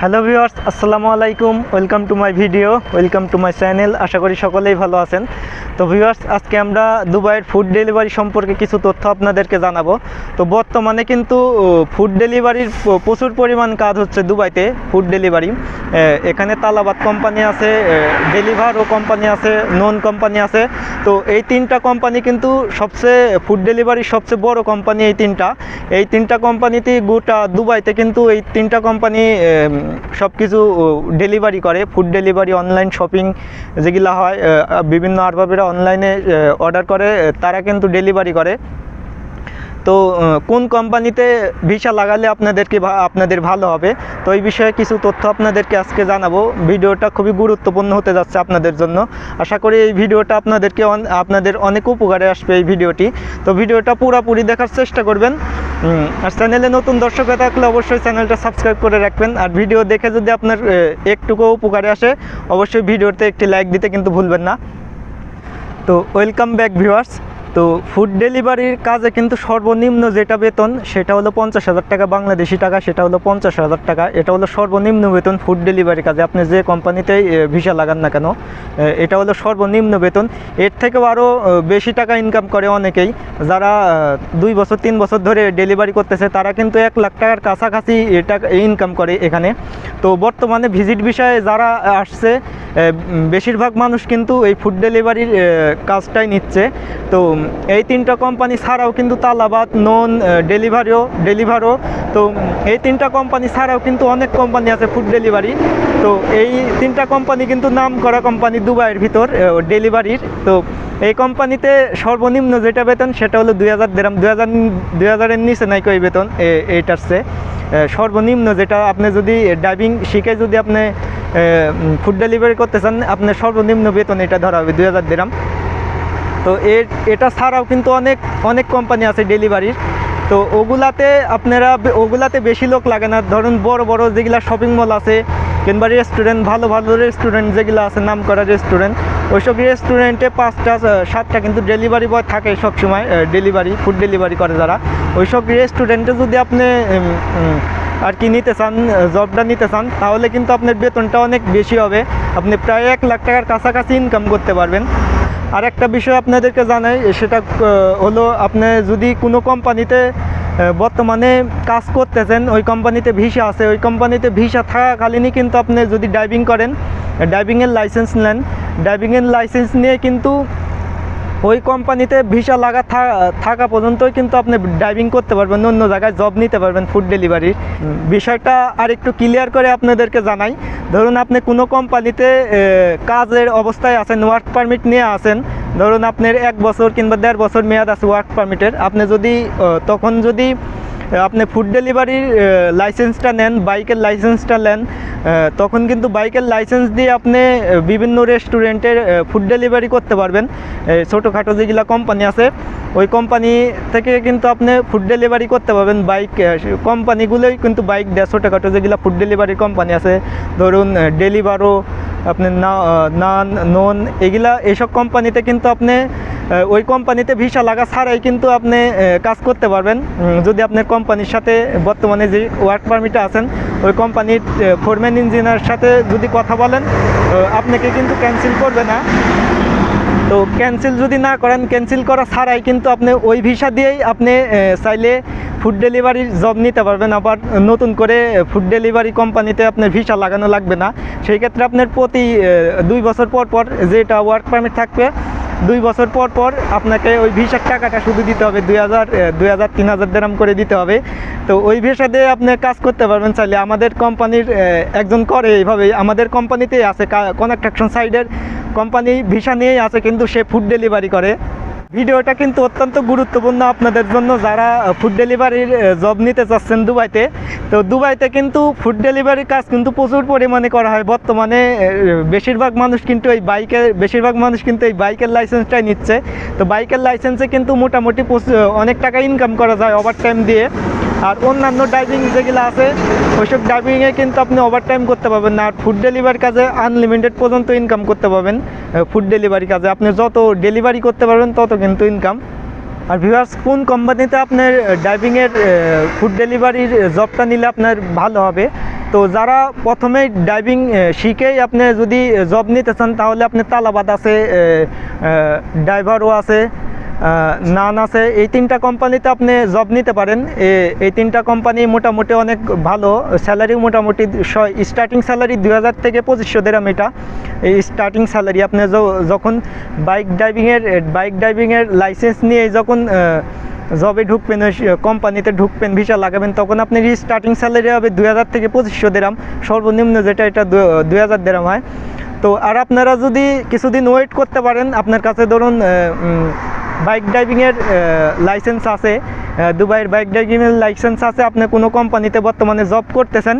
Hello viewers আসসালামু আলাইকুম। Welcome to my video, welcome to my channel. আশা করি সকলেই ভালো আছেন। তো ভিউয়ার্স আজকে আমরা দুবাইয়ের ফুড ডেলিভারি সম্পর্কে কিছু তথ্য আপনাদেরকে জানাব। তো বর্তমানে কিন্তু ফুড ডেলিভারির প্রচুর পরিমাণ কাজ হচ্ছে দুবাইতে ফুড ডেলিভারি এখানে তালাবাদ কোম্পানি আছে ডেলিভারও কোম্পানি আছে নন কোম্পানি আছে। তো এই তিনটা কোম্পানি কিন্তু সবচেয়ে ফুড ডেলিভারির সবচেয়ে বড় কোম্পানি এই তিনটা। এই তিনটা কোম্পানিতে গোটা দুবাইতে কিন্তু এই তিনটা কোম্পানি সব কিছু ডেলিভারি করে। ফুড ডেলিভারি অনলাইন শপিং যেগুলো হয় বিভিন্ন আরবাবেরা অনলাইনে অর্ডার করে তারা কিন্তু ডেলিভারি করে। তো কোন কোম্পানিতে ভিসা লাগালে আপনাদেরকে আপনাদের ভালো হবে, তো এই বিষয়ে কিছু তথ্য আপনাদেরকে আজকে জানাব। ভিডিওটা খুবই গুরুত্বপূর্ণ হতে যাচ্ছে আপনাদের জন্য। আশা করি এই ভিডিওটা আপনাদেরকে আপনাদের অনেক উপকারে আসবে এই ভিডিওটি। তো ভিডিওটা পুরোপুরি দেখার চেষ্টা করবেন। আর চ্যানেলে নতুন দর্শক থাকলে অবশ্যই চ্যানেলটা সাবস্ক্রাইব করে রাখবেন। আর ভিডিও দেখে যদি আপনার একটুকু উপকারে আসে, অবশ্যই ভিডিওতে একটি লাইক দিতে কিন্তু ভুলবেন না। তো ওয়েলকাম ব্যাক ভিউয়ার্স তো ফুড ডেলিভারির কাজে কিন্তু সর্বনিম্ন যেটা বেতন, সেটা হলো পঞ্চাশ হাজার টাকা বাংলাদেশি টাকা, সেটা হলো পঞ্চাশ হাজার টাকা। এটা হলো সর্বনিম্ন বেতন ফুড ডেলিভারি কাজে। আপনি যে কোম্পানিতেই ভিসা লাগান না কেন এটা হলো সর্বনিম্ন বেতন। এর থেকেও আরও বেশি টাকা ইনকাম করে অনেকেই। যারা দুই বছর, তিন বছর ধরে ডেলিভারি করতেছে, তারা কিন্তু এক লাখ টাকার কাছাকাছি এটা ইনকাম করে এখানে। তো বর্তমানে ভিজিট বিষয়ে যারা আসছে বেশিরভাগ মানুষ কিন্তু এই ফুড ডেলিভারির কাজটাই নিচ্ছে। তো এই তিনটা কোম্পানি ছাড়াও কিন্তু তালাবাদ, নন ডেলিভারিও, ডেলিভারও। তো এই তিনটা কোম্পানি ছাড়াও কিন্তু অনেক কোম্পানি আছে ফুড ডেলিভারি তো এই তিনটা কোম্পানি কিন্তু নাম করা কোম্পানি দুবাইয়ের ভিতর ডেলিভারির। তো এই কোম্পানিতে সর্বনিম্ন যেটা বেতন, সেটা হলো দুই হাজার দেরাম, দুই হাজার, দুই হাজারের নিচে নাই কই বেতন এইটার চেয়ে। সর্বনিম্ন যেটা আপনি যদি ড্রাইভিং শিখে যদি আপনি ফুড ডেলিভারি করতে চান আপনার সর্বনিম্ন বেতন এটা ধরা হবে দুই হাজার দেরাম। তো এর এটা ছাড়াও কিন্তু অনেক অনেক কোম্পানি আছে ডেলিভারির তো ওগুলাতে আপনারা ওগুলাতে বেশি লোক লাগে না। ধরুন বড় বড় যেগুলা শপিং মল আছে, কিংবা রেস্টুরেন্ট ভালো ভালো রেস্টুরেন্ট যেগুলো আছে নাম করা রেস্টুরেন্ট ওইসব রেস্টুরেন্টে পাঁচটা সাতটা কিন্তু ডেলিভারি বয় থাকে সবসময় ডেলিভারি ফুড ডেলিভারি করে যারা। ওইসব রেস্টুরেন্টে যদি আপনি আর কি নিতে চান জবটা নিতে চান, তাহলে কিন্তু আপনার বেতনটা অনেক বেশি হবে। আপনি প্রায় এক লাখ টাকার কাছাকাছি ইনকাম করতে পারবেন। আর একটা বিষয় আপনাদেরকে জানাই, সেটা হলো আপনি যদি কোনো কোম্পানিতে বর্তমানে কাজ করতেছেন, ওই কোম্পানিতে ভিসা আছে, ওই কোম্পানিতে ভিসা থাকাকালীনই কিন্তু আপনি যদি ড্রাইভিং করেন ড্রাইভিংয়ের লাইসেন্স নেন ড্রাইভিংয়ের লাইসেন্স নিয়ে কিন্তু ওই কোম্পানিতে ভিসা লাগা থা- থাকা পর্যন্তই কিন্তু আপনি ড্রাইভিং করতে পারবেন অন্য জায়গায় জব নিতে পারবেন ফুড ডেলিভারির বিষয়টা আর একটু ক্লিয়ার করে আপনাদেরকে জানাই। ধরুন আপনি কোনো কোম্পানিতে কাজের অবস্থায় আছেন ওয়ার্ক পারমিট নিয়ে আছেন ধরুন আপনার এক বছর কিংবা দেড় বছর মেয়াদ আছে ওয়ার্ক পারমিটের আপনি যদি তখন যদি আপনি ফুড ডেলিভারির লাইসেন্সটা নেন বাইকের লাইসেন্সটা নেন তখন কিন্তু বাইকের লাইসেন্স দিয়ে আপনি বিভিন্ন রেস্টুরেন্টের ফুড ডেলিভারি করতে পারবেন। ছোটোখাটো যেগুলো কোম্পানি আছে, ওই কোম্পানি থেকে কিন্তু আপনি ফুড ডেলিভারি করতে পারবেন। বাইক কোম্পানিগুলোই কিন্তু বাইক দেয়। ছোটোখাটো যেগুলো ফুড ডেলিভারি কোম্পানি আছে, ধরুন ডেলিভারো আপনি নান নন, এগুলা এইসব কোম্পানিতে কিন্তু আপনি ওই কোম্পানিতে ভিসা লাগা ছাড়াই কিন্তু আপনি কাজ করতে পারবেন। যদি আপনার কোম্পানির সাথে বর্তমানে যে ওয়ার্ক পারমিটে আছেন, ওই কোম্পানির ফোরম্যান ইঞ্জিনিয়ার সাথে যদি কথা বলেন আপনাকে কিন্তু ক্যান্সেল করবে না। তো ক্যান্সেল যদি না করেন ক্যান্সেল করা ছাড়াই কিন্তু আপনি ওই ভিসা দিয়েই আপনি চাইলে ফুড ডেলিভারির জব নিতে পারবেন। আবার নতুন করে ফুড ডেলিভারি কোম্পানিতে আপনার ভিসা লাগানো লাগবে না। সেই ক্ষেত্রে আপনার প্রতি দুই বছর পর পর যেটা ওয়ার্ক পারমিট থাকবে, দুই বছর পর পর আপনাকে ওই ভিসার টাকাটা শুধু দিতে হবে। দুই হাজার দুই হাজার, তিন হাজার দেরাম করে দিতে হবে। তো ওই ভিসা দিয়ে আপনি কাজ করতে পারবেন চাইলে। আমাদের কোম্পানির একজন করে এইভাবেই। আমাদের কোম্পানিতেই আছে। কনেকট্রাকশন সাইডের কোম্পানি ভিসা নিয়েই আছে, কিন্তু সে ফুড ডেলিভারি করে। ভিডিওটা কিন্তু অত্যন্ত গুরুত্বপূর্ণ আপনাদের জন্য। যারা ফুড ডেলিভারির জব নিতে চাচ্ছেন দুবাইতে, তো দুবাইতে কিন্তু ফুড ডেলিভারির কাজ কিন্তু প্রচুর পরিমাণে করা হয়। বর্তমানে বেশিরভাগ মানুষ কিন্তু এই বাইকের, বেশিরভাগ মানুষ কিন্তু এই বাইকের লাইসেন্সটাই নিচ্ছে। তো বাইকের লাইসেন্সে কিন্তু মোটামুটি অনেক টাকা ইনকাম করা যায় ওভার টাইম দিয়ে। আর অন্যান্য ড্রাইভিং যেগুলো আছে, ওইসব ড্রাইভিংয়ে কিন্তু আপনি ওভার টাইম করতে পারবেন না। আর ফুড ডেলিভারি কাজে আনলিমিটেড পর্যন্ত ইনকাম করতে পারবেন। ফুড ডেলিভারি কাজে। আপনি যত ডেলিভারি করতে পারবেন, তত কিন্তু ইনকাম আর ভিউয়ার্স কোন কোম্পানিতে আপনার ড্রাইভিংয়ের ফুড ডেলিভারির জবটা নিলে আপনার ভালো হবে? তো যারা প্রথমেই ড্রাইভিং শিখেই আপনি যদি জব নিতে চান, তাহলে আপনি তালাবাদ আছে ড্রাইভারও আছে নান আছে এই তিনটা কোম্পানিতে আপনি জব নিতে পারেন। এই তিনটা কোম্পানি মোটামুটি অনেক ভালো। স্যালারি মোটামুটি স্টার্টিং স্যালারি দুই হাজার থেকে পঁচিশশো দেরাম এটা। এই স্টার্টিং স্যালারি আপনি যখন বাইক ড্রাইভিংয়ের বাইক ড্রাইভিংয়ের লাইসেন্স নিয়ে যখন জবে ঢুকবেন, ওই কোম্পানিতে ঢুকবেন ভিসা লাগাবেন, তখন আপনার স্টার্টিং স্যালারি হবে দুই হাজার থেকে পঁচিশশো দেরাম সর্বনিম্ন যেটা, এটা দুই হাজার দেরাম হয়। তো, আর আপনারা যদি কিছুদিন ওয়েট করতে পারেন, আপনার কাছে ধরুন বাইক ড্রাইভিংয়ের লাইসেন্স আছে। দুবাইয়ের বাইক ড্রাইভিংয়ের লাইসেন্স আছে। আপনি কোনো কোম্পানিতে বর্তমানে জব করতেছেন।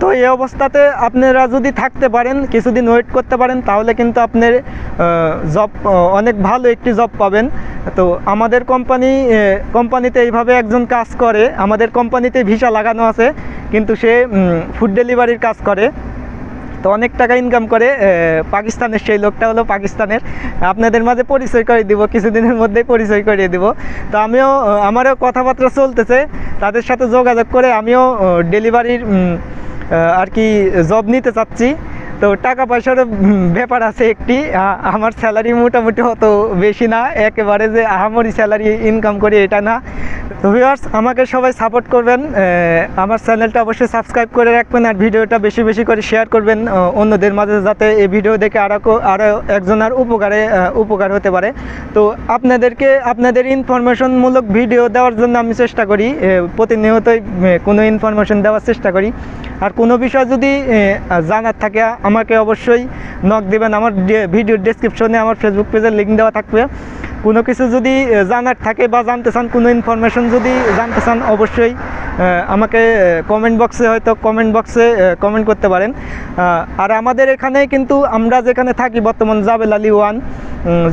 তো এই অবস্থাতে আপনারা যদি থাকতে পারেন, কিছুদিন ওয়েট করতে পারেন, তাহলে কিন্তু আপনার জব অনেক ভালো একটি জব পাবেন। তো আমাদের কোম্পানি কোম্পানিতে এইভাবে একজন কাজ করে। আমাদের কোম্পানিতে ভিসা লাগানো আছে, কিন্তু সে ফুড ডেলিভারির কাজ করে। তো অনেক টাকা ইনকাম করে পাকিস্তানের সেই লোকটা হলো পাকিস্তানের। আপনাদের মাঝে পরিচয় করে দিব, কিছুদিনের মধ্যেই পরিচয় করিয়ে দিব। তো আমিও আমারও কথাবার্তা চলতেছে, তাদের সাথে যোগাযোগ করে আমিও ডেলিভারির আর কি জব নিতে চাচ্ছি। তো টাকা পয়সারও ব্যাপার আছে একটি আমার স্যালারি মোটামুটি অত বেশি না, একেবারে যে আহামরি স্যালারি ইনকাম করি এটা না। তো ভিউয়ার্স আমাকে সবাই সাপোর্ট করবেন আমার চ্যানেলটা অবশ্যই সাবস্ক্রাইব করে রাখবেন আর ভিডিওটা বেশি বেশি করে শেয়ার করবেন অন্যদের মাঝে যাতে এই ভিডিও দেখে আরও আরও একজনের উপকারে উপকার হতে পারে। তো আপনাদেরকে, আপনাদের ইনফরমেশনমূলক ভিডিও দেওয়ার জন্য আমি চেষ্টা করি প্রতিনিয়তই কোনো ইনফরমেশন দেওয়ার চেষ্টা করি। আর কোনো বিষয় যদি জানার থাকে, আমাকে অবশ্যই নক দিবেন। আমার ভিডিওর ডেসক্রিপশনে আমার ফেসবুক পেজের লিঙ্ক দেওয়া থাকবে। কোনো কিছু যদি জানার থাকে বা জানতে চান, কোনো ইনফরমেশন যদি জানতে চান, অবশ্যই আমাকে কমেন্ট বক্সে হয়তো কমেন্ট বক্সে কমেন্ট করতে পারেন। আর আমাদের এখানে কিন্তু আমরা যেখানে থাকি বর্তমান Jebel Ali one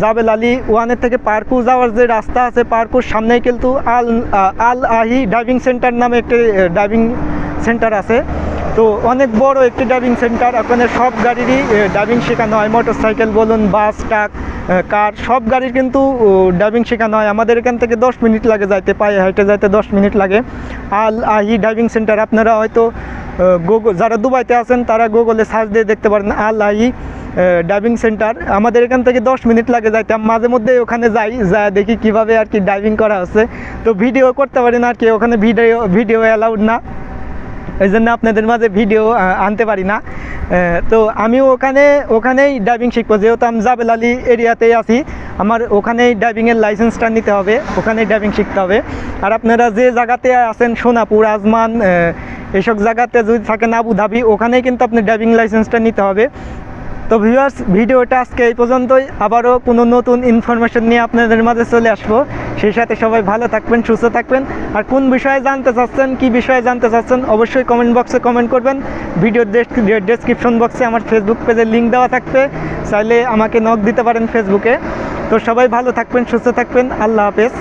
Jebel Ali ওয়ানের থেকে পার্কু যাওয়ার যে রাস্তা আছে, পার্কুর সামনেই কিন্তু আল আল আহি ড্রাইভিং সেন্টার নামে একটি ড্রাইভিং সেন্টার আছে। তো অনেক বড় একটি ড্রাইভিং সেন্টার ওখানে সব গাড়িরই ড্রাইভিং শেখানো হয়। মোটর সাইকেল বলুন বাস ট্রাক কার সব গাড়ির কিন্তু ড্রাইভিং শেখানো হয়। আমাদের এখান থেকে দশ মিনিট লাগে যাইতে, পায়ে হাইটে যাইতে দশ মিনিট লাগে। আল আহি ড্রাইভিং সেন্টার আপনারা হয়তো গুগল যারা দুবাইতে আছেন, তারা গুগলে সার্চ দিয়ে দেখতে পারেন, আল আহি ড্রাইভিং সেন্টার আমাদের এখান থেকে দশ মিনিট লাগে যাইতে মাঝে মধ্যে ওখানে যাই যা দেখি কীভাবে আর কি ড্রাইভিং করা হচ্ছে তো ভিডিও করতে পারি না আর কি, ওখানে ভিডিও ভিডিও অ্যালাউড না। এই জন্য আপনাদের মাঝে ভিডিও আনতে পারি না। তো আমি ওখানে, ওখানেই ড্রাইভিং শিখব। যেহেতু আমি জাবেল আলী এরিয়াতেই আছি, আমার ওখানেই ড্রাইভিংয়ের লাইসেন্সটা নিতে হবে, ওখানেই ড্রাইভিং শিখতে হবে। আর আপনারা যে জায়গাতে আছেন, সোনাপুর, আজমান এসব জায়গাতে যদি থাকেন আবুধাবি, ওখানেই কিন্তু আপনি ড্রাইভিং লাইসেন্সটা নিতে হবে। তো ভিউয়ার্স ভিডিওটা আজকে এই পর্যন্তই। আবারও কোনো নতুন ইনফরমেশন নিয়ে আপনাদের মাঝে চলে আসব। সেই সাথে সবাই ভালো থাকবেন, সুস্থ থাকবেন। আর কোন বিষয়ে জানতে চাচ্ছেন, কি বিষয়ে জানতে চাচ্ছেন, অবশ্যই কমেন্ট বক্সে কমেন্ট করবেন। ভিডিওর ডেসক্রিপশন বক্সে আমার ফেসবুক পেজের লিঙ্ক দেওয়া থাকবে। চাইলে আমাকে নক দিতে পারেন ফেসবুকে তো সবাই ভালো থাকবেন, সুস্থ থাকবেন। আল্লাহ হাফেজ।